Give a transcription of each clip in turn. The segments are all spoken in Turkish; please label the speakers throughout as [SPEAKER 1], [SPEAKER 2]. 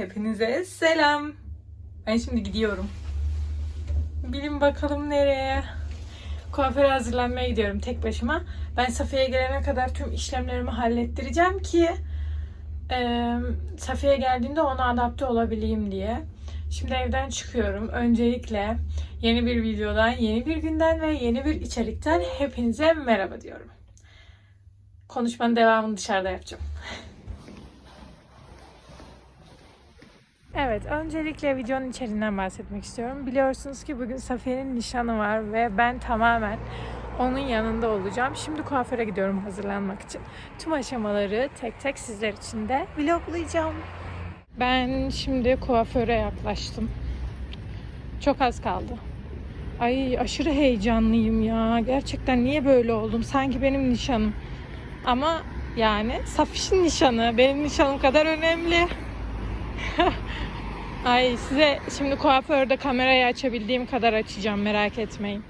[SPEAKER 1] hepinize selam. Ben şimdi gidiyorum. Bilin bakalım nereye. Kuaföre hazırlanmaya gidiyorum tek başıma. Ben Safiye'ye gelene kadar tüm işlemlerimi hallettireceğim ki e, Safiye geldiğinde ona adapte olabileyim diye. Şimdi evden çıkıyorum. Öncelikle yeni bir videodan, yeni bir günden ve yeni bir içerikten hepinize merhaba diyorum. Konuşmanın devamını dışarıda yapacağım. Evet, öncelikle videonun içeriğinden bahsetmek istiyorum. Biliyorsunuz ki bugün Safiye'nin nişanı var ve ben tamamen onun yanında olacağım. Şimdi kuaföre gidiyorum hazırlanmak için. Tüm aşamaları tek tek sizler için de vloglayacağım. Ben şimdi kuaföre yaklaştım. Çok az kaldı. Ay aşırı heyecanlıyım ya. Gerçekten niye böyle oldum? Sanki benim nişanım. Ama yani Safiş'in nişanı benim nişanım kadar önemli. Ay size şimdi kuaförde kamerayı açabildiğim kadar açacağım merak etmeyin.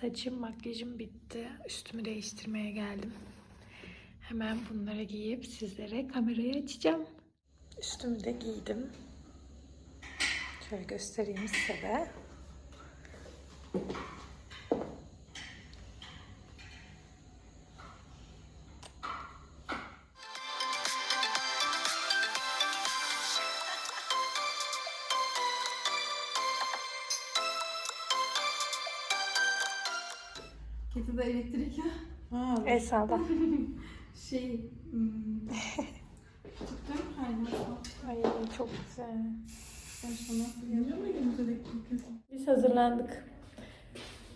[SPEAKER 1] Saçım makyajım bitti. Üstümü değiştirmeye geldim. Hemen bunları giyip sizlere kamerayı açacağım. Üstümü de giydim. Şöyle göstereyim size de.
[SPEAKER 2] Kettle'da elektrik ya. Ha,
[SPEAKER 1] El salla.
[SPEAKER 2] şey... Hmm, Tuttum kaynağı.
[SPEAKER 1] Ay çok güzel.
[SPEAKER 2] Ben sana elektrik?
[SPEAKER 1] Biz hazırlandık.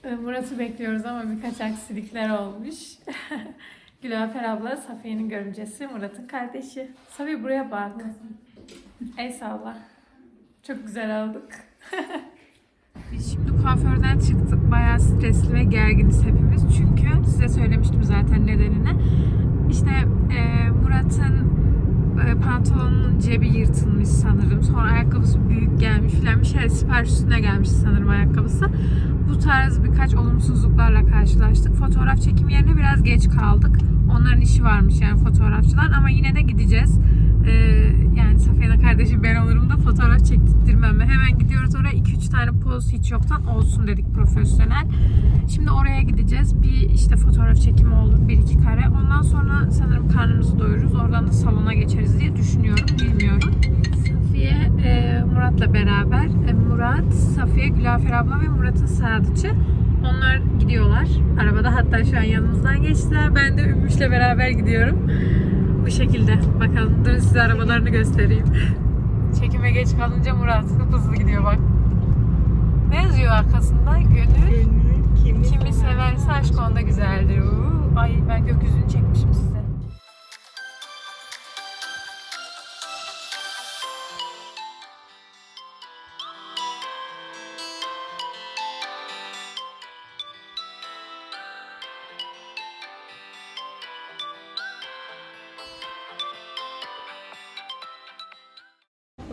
[SPEAKER 1] Ee, Murat'ı bekliyoruz ama birkaç aksilikler olmuş. Gülafer abla Safiye'nin görümcesi, Murat'ın kardeşi. Safiye buraya bak. El salla. Çok güzel olduk. Biz şimdi kuaförden çıktık. Bayağı stresli ve gerginiz hepimiz. Çünkü size söylemiştim zaten nedenini. İşte e, Murat'ın e, pantolonun cebi yırtılmış sanırım. Sonra ayakkabısı büyük gelmiş filan bir şey sipariş üstüne gelmiş sanırım ayakkabısı. Bu tarz birkaç olumsuzluklarla karşılaştık. Fotoğraf çekim yerine biraz geç kaldık. Onların işi varmış yani fotoğrafçılar ama yine de gideceğiz. Ee, yani Safiye'nin kardeşi ben olurum da fotoğraf çektirtmem. Hemen gidiyoruz oraya 2-3 tane poz hiç yoktan olsun dedik profesyonel. Şimdi oraya gideceğiz. Bir işte fotoğraf çekimi olur. Bir iki kare. Ondan sonra sanırım karnımızı doyururuz. Oradan da salona geçeriz diye düşünüyorum. Bilmiyorum. Safiye e, Murat'la beraber. E, Murat, Safiye, Gülafer abla ve Murat'ın sadıcı. Onlar gidiyorlar. Arabada hatta şu an yanımızdan geçtiler. Ben de Ümmüş'le beraber gidiyorum. Bu şekilde. Bakalım durun size arabalarını göstereyim. Çekime geç kalınca Murat hızlı gidiyor bak. Ne yazıyor arkasında? Gönül Kimi severse aşk onda güzeldir. Uuu, Ay ben gökyüzünü çekmişim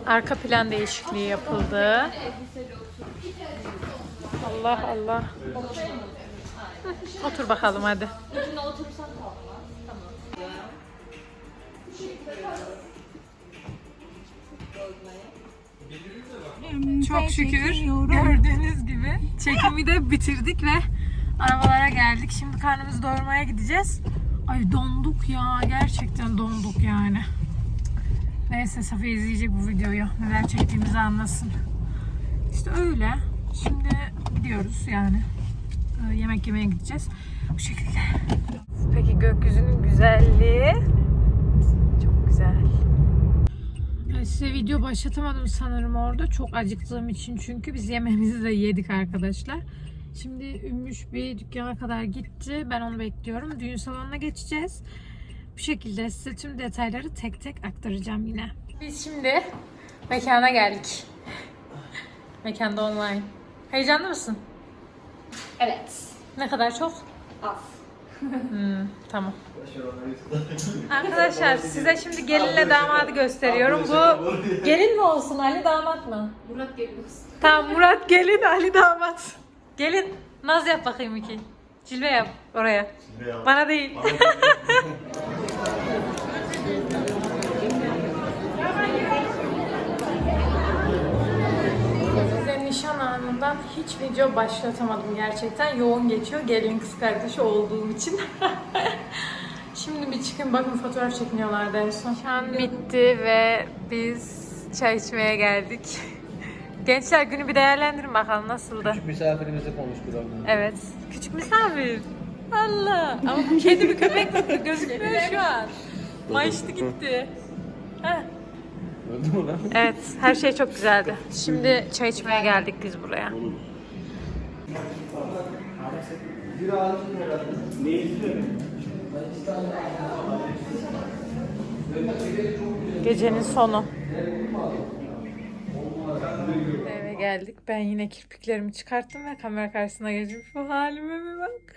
[SPEAKER 1] Arka plan değişikliği yapıldı. Allah Allah. Otur bakalım hadi. Çok şükür gördüğünüz gibi çekimi de bitirdik ve arabalara geldik. Şimdi karnımızı doyurmaya gideceğiz. Ay donduk ya gerçekten donduk yani. Neyse Safiye izleyecek bu videoyu. Neler çektiğimizi anlasın. İşte öyle. Şimdi gidiyoruz yani. Ee, yemek yemeye gideceğiz. Bu şekilde. Peki gökyüzünün güzelliği. Çok güzel. Yani size video başlatamadım sanırım orada. Çok acıktığım için çünkü biz yemeğimizi de yedik arkadaşlar. Şimdi Ümmüş bir dükkana kadar gitti. Ben onu bekliyorum. Düğün salonuna geçeceğiz. Bu şekilde size tüm detayları tek tek aktaracağım yine. Biz şimdi mekana geldik. Mekanda online. Heyecanlı mısın?
[SPEAKER 2] Evet.
[SPEAKER 1] Ne kadar çok?
[SPEAKER 2] Az.
[SPEAKER 1] Hmm, tamam. Arkadaşlar size şimdi gelinle damadı gösteriyorum. Bu gelin mi olsun Ali damat mı?
[SPEAKER 2] Murat geliyoruz.
[SPEAKER 1] Tamam Murat gelin Ali damat. Gelin naz yap bakayım iki. Cilve yap oraya. Bana değil. anından hiç video başlatamadım gerçekten. Yoğun geçiyor gelin kız kardeşi olduğum için. Şimdi bir çıkın bakın fotoğraf çekiniyorlardı en son. Nişan bitti ve biz çay içmeye geldik. Gençler günü bir değerlendirin bakalım nasıldı?
[SPEAKER 3] Küçük misafirimizi konuşturalım.
[SPEAKER 1] Evet. Küçük misafir. Allah. Ama bu kedi mi köpek gözükmüyor şu an. Mayıştı gitti.
[SPEAKER 3] Öldü mü lan?
[SPEAKER 1] Evet, her şey çok güzeldi. Şimdi çay içmeye geldik biz buraya. Gecenin sonu. Eve geldik. Ben yine kirpiklerimi çıkarttım ve kamera karşısına geçip şu halime bir bak.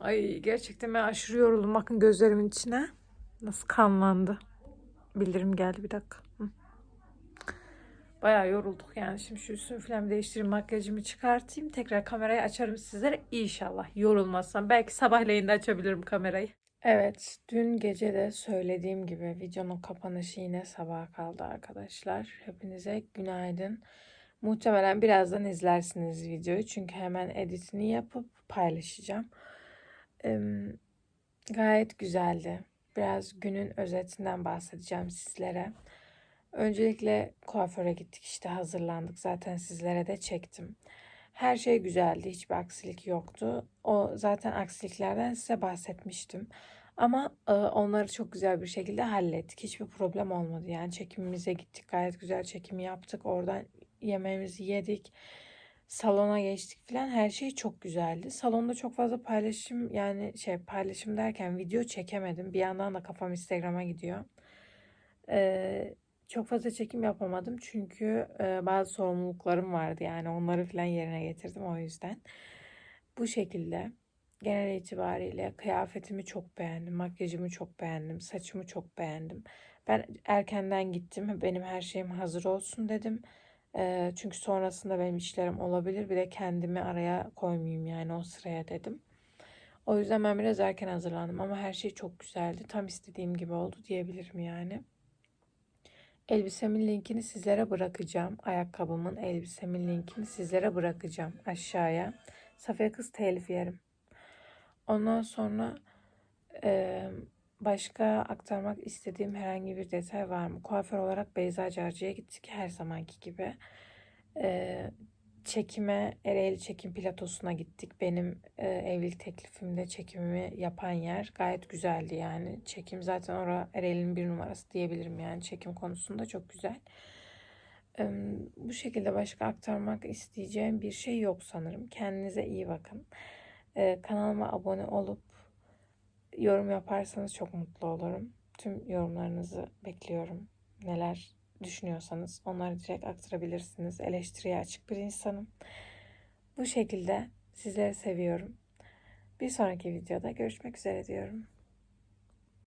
[SPEAKER 1] Ay gerçekten ben aşırı yoruldum. Bakın gözlerimin içine. Nasıl kanlandı. Bildirim geldi bir dakika. Hı. Bayağı yorulduk yani. Şimdi şu üstümü falan değiştireyim. Makyajımı çıkartayım. Tekrar kamerayı açarım sizlere. İnşallah yorulmazsam. Belki sabahleyin de açabilirim kamerayı. Evet, dün gece de söylediğim gibi videonun kapanışı yine sabaha kaldı arkadaşlar. Hepinize günaydın. Muhtemelen birazdan izlersiniz videoyu çünkü hemen editini yapıp paylaşacağım. Ee, gayet güzeldi. Biraz günün özetinden bahsedeceğim sizlere. Öncelikle kuaföre gittik işte hazırlandık. Zaten sizlere de çektim. Her şey güzeldi. Hiçbir aksilik yoktu. O zaten aksiliklerden size bahsetmiştim. Ama e, onları çok güzel bir şekilde hallettik. Hiçbir problem olmadı. Yani çekimimize gittik. Gayet güzel çekimi yaptık. Oradan yemeğimizi yedik. Salona geçtik falan. Her şey çok güzeldi. Salonda çok fazla paylaşım yani şey paylaşım derken video çekemedim. Bir yandan da kafam Instagram'a gidiyor. Ee, çok fazla çekim yapamadım çünkü e, bazı sorumluluklarım vardı yani onları falan yerine getirdim o yüzden. Bu şekilde genel itibariyle kıyafetimi çok beğendim, makyajımı çok beğendim, saçımı çok beğendim. Ben erkenden gittim, benim her şeyim hazır olsun dedim. Çünkü sonrasında benim işlerim olabilir, bir de kendimi araya koymayayım yani o sıraya dedim. O yüzden ben biraz erken hazırlandım ama her şey çok güzeldi. Tam istediğim gibi oldu diyebilirim yani. Elbisemin linkini sizlere bırakacağım. Ayakkabımın, elbisemin linkini sizlere bırakacağım aşağıya. Safiye kız telif yerim. Ondan sonra e, başka aktarmak istediğim herhangi bir detay var mı? Kuaför olarak Beyza Carcı'ya gittik her zamanki gibi. E, çekime, Ereğli Çekim Platosu'na gittik. Benim e, evlilik teklifimde çekimimi yapan yer gayet güzeldi yani. Çekim zaten orada Ereğli'nin bir numarası diyebilirim yani çekim konusunda çok güzel. E, bu şekilde başka aktarmak isteyeceğim bir şey yok sanırım. Kendinize iyi bakın. E, kanalıma abone olup yorum yaparsanız çok mutlu olurum. Tüm yorumlarınızı bekliyorum. Neler düşünüyorsanız onları direkt aktarabilirsiniz. Eleştiriye açık bir insanım. Bu şekilde sizleri seviyorum. Bir sonraki videoda görüşmek üzere diyorum.